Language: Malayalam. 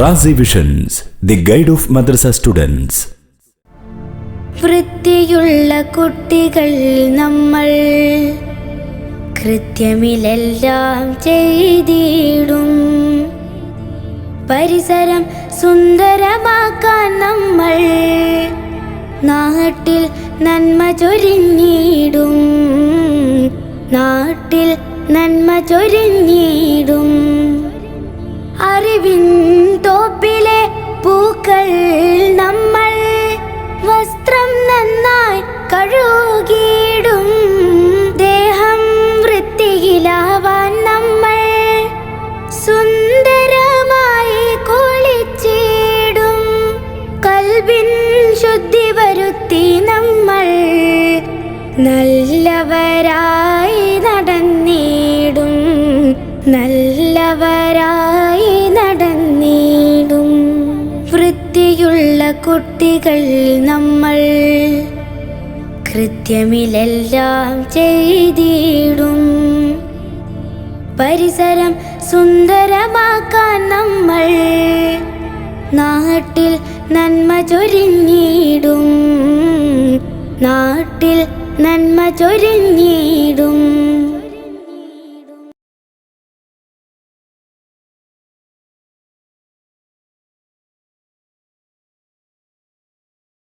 Razi visions the guide of madrasa students വൃത്തിയുള്ള കുട്ടികൾ നമ്മൾ കൃത്യമിലെല്ലാം ചെയ്തിടും. പരിസരം സുന്ദരമാക്കാൻ നമ്മൾ നാട്ടിൽ നന്മ ചൊരിഞ്ഞിടും. നാട്ടിൽ നന്മ ചൊരിഞ്ഞിടും. അറിവിൻ പൂക്കൾ നമ്മൾ വസ്ത്രം നന്നായി കഴുകിയിടും. ദേഹം വൃത്തിയിലാവാൻ നമ്മൾ സുന്ദരമായി കുളിച്ചിടും. കൽവിൻ ശുദ്ധി വരുത്തി നമ്മൾ നല്ലവരായി നടന്നിടും. നല്ലവരായി കുട്ടികൾ നമ്മൾ കൃത്യമിലെല്ലാം ചെയ്തിടും. പരിസരം സുന്ദരമാക്കാൻ നമ്മൾ നാട്ടിൽ നന്മ ചൊരിഞ്ഞിടും. നാട്ടിൽ നന്മ ചൊരിഞ്ഞിടും.